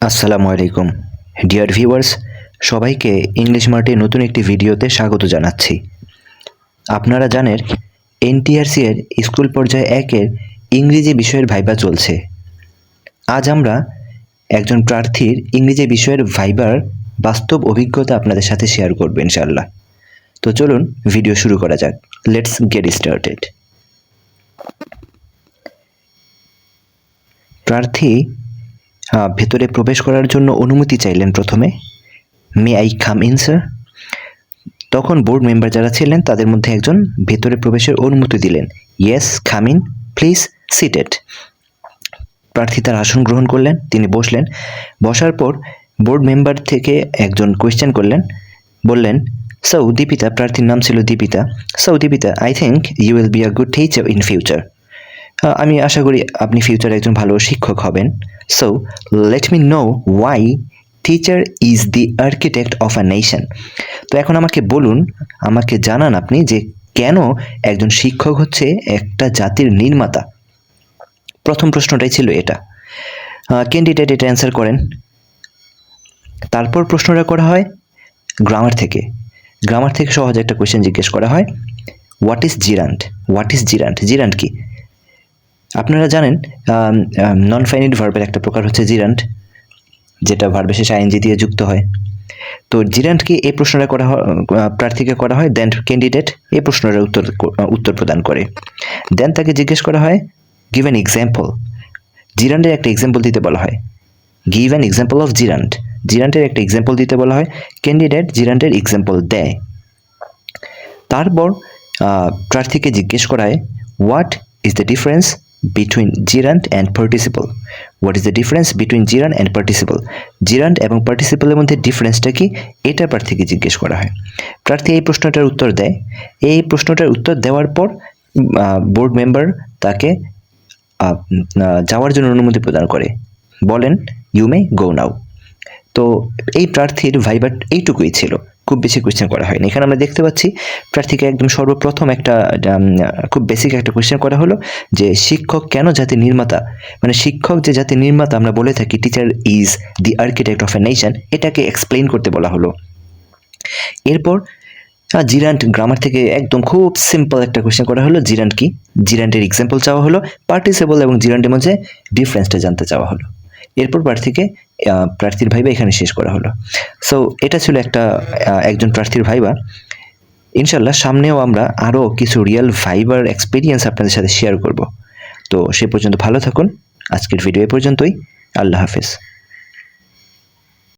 আসসালামু আলাইকুম। Dear viewers সবাইকে ইংলিশ মার্টে নতুন একটি ভিডিওতে স্বাগত জানাচ্ছি। আপনারা জানেন এনটিআরসি এর স্কুল পর্যায়ে একের ইংরেজি বিষয়ের ভাইবা চলছে। আজ আমরা একজন প্রার্থীর ইংরেজি বিষয়ের ভাইবার বাস্তব অভিজ্ঞতা আপনাদের সাথে শেয়ার করব ইনশাল্লাহ তো চলুন, ভিডিও শুরু করা যাক। লেটস গেট স্টার্টেড প্রার্থী ভেতরে প্রবেশ করার জন্য অনুমতি চাইলেন প্রথমে। May I come in sir তখন বোর্ড মেম্বার যারা ছিলেন, তাদের মধ্যে একজন ভেতরে প্রবেশের অনুমতি দিলেন। ইয়েস খাম ইন প্লিজ সিটেড প্রার্থী তার আসন গ্রহণ করলেন, তিনি বসলেন। বসার পর বোর্ড মেম্বার থেকে একজন কোয়েশ্চেন করলেন। বললেন সৌ দীপিতা প্রার্থীর নাম ছিল দীপিতা সৌ Dipita I think you will be a good teacher in future আমি আশা করি আপনি ফিউচারে একজন ভালো শিক্ষক হবেন। So let me know why teacher is the architect of a nation তো এখন আমাকে বলুন, আমাকে জানান আপনি যে কেন একজন শিক্ষক হচ্ছে একটা জাতির নির্মাতা? প্রথম প্রশ্নটাই ছিল এটা। ক্যান্ডিডেট এটা অ্যান্সার করেন। তারপর প্রশ্নটা করা হয় গ্রামার থেকে। গ্রামার থেকে সহজ একটা কোয়েশ্চেন জিজ্ঞেস করা হয় what is gerund what is gerund gerund কি? আপনারা জানেন নন ফাইনিট ভার্বের একটা প্রকার হচ্ছে জিরান্ট যেটা ভার্বের শেষে আইএনজি দিয়ে যুক্ত হয়। তো জিরান্টকে এই প্রশ্নটা করা হয় প্রার্থীকে করা হয় দেন ক্যান্ডিডেট এই প্রশ্নটার উত্তর উত্তর প্রদান করে। দেন তাকে জিজ্ঞেস করা হয় গিভ অ্যান এক্সাম্পল জিরান্টের একটা এক্সাম্পল দিতে বলা হয়। Give an example of gerund জিরান্টের একটা এক্সাম্পল দিতে বলা হয় ক্যান্ডিডেট জিরান্টের এক্সাম্পল দেয়। তারপর প্রার্থীকে জিজ্ঞেস করায় what is the difference between gerund and participle what is the difference between gerund and participle gerund এবং পার্টিসিপলের মধ্যে ডিফারেন্সটা কি? এটা প্রার্থীকে জিজ্ঞেস করা হয়। প্রার্থী এই প্রশ্নটার উত্তর দেয়। এই প্রশ্নটার উত্তর দেওয়ার পর বোর্ড মেম্বার তাকে যাওয়ার জন্য অনুমতি প্রদান করে। বলেন ইউ মে গো নাও তো এই প্রার্থীর ভাইবার এইটুকুই ছিল। খুব বেশি কোয়েশ্চেন করা হয়নি। এখানে আমরা দেখতে পাচ্ছি, প্রার্থীকে একদম সর্বপ্রথম একটা খুব বেসিক একটা কোয়েশ্চেন করা হলো যে শিক্ষক কেন জাতির নির্মাতা? মানে শিক্ষক যে জাতির নির্মাতা আমরা বলে থাকি teacher is the architect of a nation এটাকে এক্সপ্লেইন করতে বলা হলো। এরপর জিরান্ট গ্রামার থেকে একদম খুব সিম্পল একটা কোয়েশ্চেন করা হলো, জিরান্ট কি? জিরান্টের এক্সাম্পল চাওয়া হলো পার্টিসিপল এবং জিরান্টের মধ্যে ডিফারেন্সটা জানতে চাওয়া হলো। এরপর প্রার্থীকে প্রার্থীর ভাইবা এখানে শেষ করা হলো। সো এটা ছিল একটা একজন প্রার্থীর ভাইবা। ইনশাল্লাহ সামনেও আমরা আরও কিছু রিয়েল ভাইবার এক্সপিরিয়েন্স আপনাদের সাথে শেয়ার করব। তো, সে পর্যন্ত ভালো থাকুন। আজকের ভিডিও এ পর্যন্তই। আল্লাহ হাফেজ।